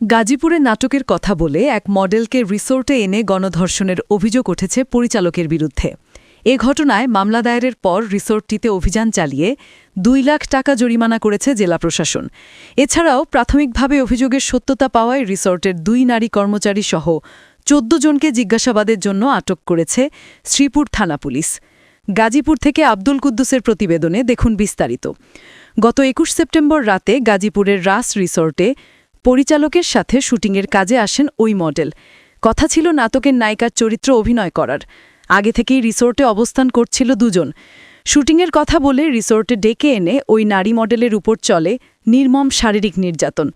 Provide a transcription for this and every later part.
গাজীপুরে নাটকের কথা বলে এক মডেলকে রিসোর্টে এনে গণধর্ষণের অভিযোগ উঠেছে পরিচালকের বিরুদ্ধে। এ ঘটনায় মামলা দায়েরের পর রিসোর্টটিতে অভিযান চালিয়ে দুই লাখ টাকা জরিমানা করেছে জেলা প্রশাসন। এছাড়াও প্রাথমিকভাবে অভিযোগের সত্যতা পাওয়ায় রিসোর্টের দুই নারী কর্মচারী সহ চোদ্দ জনকে জিজ্ঞাসাবাদের জন্য আটক করেছে শ্রীপুর থানা পুলিশ। গাজীপুর থেকে আব্দুল কুদ্দুসের প্রতিবেদনে দেখুন বিস্তারিত। গত একুশ সেপ্টেম্বর রাতে গাজীপুরের রাস রিসোর্টে পরিচালকের সাথে শুটিংয়ের কাজে আসেন ওই মডেল। কথা ছিল নাটকের নায়িকার চরিত্র অভিনয় করার। আগে থেকেই রিসোর্টে অবস্থান করছিল দুজন। শুটিংয়ের কথা বলে রিসোর্টে ডেকে এনে ওই নারী মডেলের উপর চলে নির্মম শারীরিক নির্যাতন।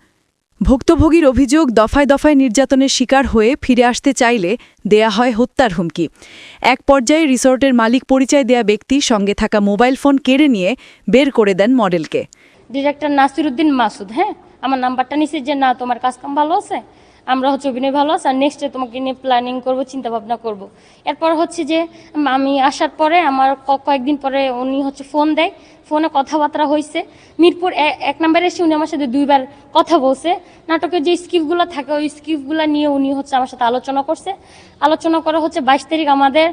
ভুক্তভোগীর অভিযোগ, দফায় দফায় নির্যাতনের শিকার হয়ে ফিরে আসতে চাইলে দেয়া হয় হত্যার হুমকি। এক পর্যায়ে রিসোর্টের মালিক পরিচয় দেয়া ব্যক্তি সঙ্গে থাকা মোবাইল ফোন কেড়ে নিয়ে বের করে দেন মডেলকে। ডিরেক্টর নাসিরুদ্দিন মাসুদ হ্যাঁ? আমার নাম্বারটা নিছে যে, না, তোমার কাজ কাম ভালো আছে? আমরা হচ্ছে অভিনয় ভালো আছে, আর নেক্সটে তোমাকে নিয়ে প্ল্যানিং করব চিন্তা ভাবনা করব। এরপর হচ্ছে যে আমি আসার পরে আমার কয়েকদিন পরে উনি হচ্ছে ফোন দেয়। ফোনে কথাবার্তা হয়েছে মিরপুর এক নম্বরে এসে উনি আমার সাথে দুইবার কথা বলছে। নাটকের যে স্কিপগুলো থাকে, ওই স্কিপগুলো নিয়ে উনি হচ্ছে আমার সাথে আলোচনা করছে। আলোচনা করা হচ্ছে বাইশ তারিখ আমাদের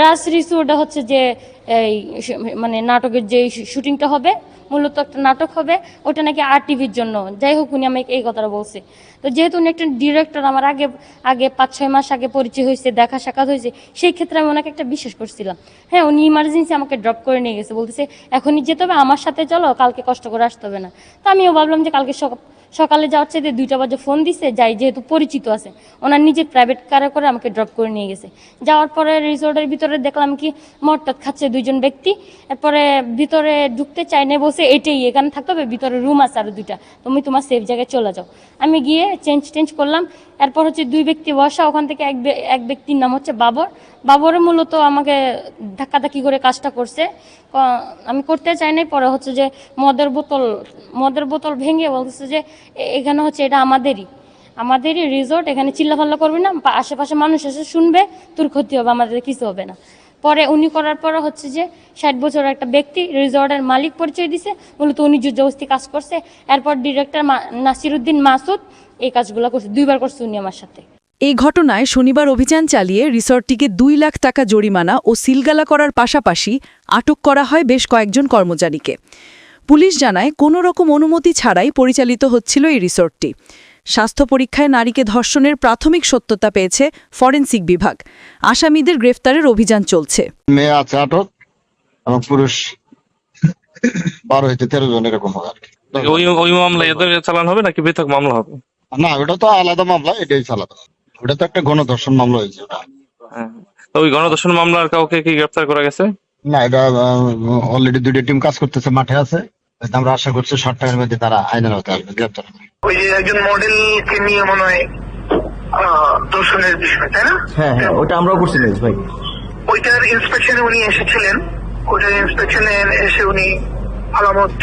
রাজ রাস রিসোর্টে হচ্ছে যে এই মানে নাটকের যে শুটিংটা হবে, মূলত একটা নাটক হবে, ওটা নাকি আর টিভির জন্য। যাই হোক, উনি আমাকে এই কথাটা বলছে। তো যেহেতু উনি একটা ডিরেক্টর আমার আগে আগে পাঁচ, ছয় মাস আগে পরিচয় হয়েছে, দেখা সাক্ষাৎ হয়েছে, সেই ক্ষেত্রে আমি ওনাকে একটা বিশ্বাস করছিলাম। হ্যাঁ উনি ইমার্জেন্সি আমাকে ড্রপ করে নিয়ে গেছে, বলতেছে, এখনই যেতে হবে, আমার সাথে চলো, কালকে কষ্ট করে আসতে হবে না। তো আমিও ভাবলাম যে কালকে সক- সকালে যাওয়ার চাইতে দুইটা বাজে ফোন দিছে, যাই যেহেতু পরিচিত আছে, ওনার নিজের প্রাইভেট কারে করে আমাকে ড্রপ করে নিয়ে গেছে। যাওয়ার পরে রিসোর্টের ভিতরে দেখলাম কি মটটাত খাচ্ছে দুইজন ব্যক্তি, এরপরে ভিতরে ঢুকতে চাই না বসে এটাই, এখানে থাকতে হবে, ভিতরে রুম আছে আরও দুইটা। তুমি তোমার সেফ জায়গায় চলে যাও। আমি গিয়ে চেঞ্জ টেঞ্জ করলাম। এরপর হচ্ছে দুই ব্যক্তি বসা, ওখান থেকে এক এক ব্যক্তির নাম হচ্ছে বাবর। বাবরে মূলত আমাকে ধাক্কাধাক্কি করে কাজটা করছে। আমি করতে চাই নাই, পরে হচ্ছে যে মদের বোতল মদের বোতল ভেঙে বলতেছে যে এখানে হচ্ছে এটা আমাদেরই। আমাদেরই রিসোর্ট এখানে চিল্লাফাল্লা করবি না, আশেপাশে মানুষ এসে শুনবে, তোর ক্ষতি হবে, আমাদের কিছু হবে না। পরে উনি করার পরে হচ্ছে যে ষাট বছর একটা ব্যক্তি রিসর্টের মালিক পরিচয় দিছে, মূলত উনি জবস্তি কাজ করছে। এরপর ডিরেক্টর নাসিরুদ্দিন মাসুদ এই কাজগুলো করছে, দুইবার করছে উনি আমার সাথে। এই ঘটনায় শনিবার অভিযান চালিয়ে রিসর্টটিকে দুই লাখ টাকা জরিমানা ও সিলগালা করার পাশাপাশি আটক করা হয় বেশ কয়েকজন কর্মচারীকে। পুলিশ জানায়, কোনো রকম অনুমতি ছাড়াই পরিচালিত হচ্ছিল এই রিসর্টটি। স্বাস্থ্য পরীক্ষায় নারীকে ধর্ষণের প্রাথমিক সত্যতা পেয়েছে ফরেনসিক বিভাগ। আসামিদের গ্রেফতারের অভিযান চলছে। মেয়ে আছে আটক এবং পুরুষ বারো হইতে তেরো জন এরকম হবে ওই ওই মামলা এদের চালান হবে নাকি পৃথক মামলা হবে? না ওটা তো আলাদা মামলা এটাই আলাদা ওটা তো একটা গণধর্ষণ মামলা হয়েছে ওটা। হ্যাঁ। ওই গণদর্শন মামলার কাউকে কি গ্রেফতার করা গেছে? না এটা অলরেডি দুইটা টিম কাজ করতেছে মাঠে আছে। আমরা আশা করছি শর্ট টাইমের মধ্যে তারা আইনের হতে আসবে গ্রেপ্তার হবে। ওই যে একজন মডেলকে নিয়ে মনে হয় আহ, দূষণের বিষয় তাই না? হ্যাঁ হ্যাঁ ওটা আমরাও করছি ভাই। ওইটার ইন্সপেকশনে উনি এসেছিলেন। ওইটার ইন্সপেকশনে এসে উনি আলামত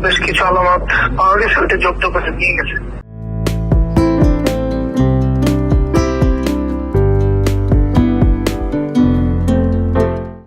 বেশ কিছু আলামত পাওয়া গেছে ওইটা জব্দ করে নিয়ে গেছে।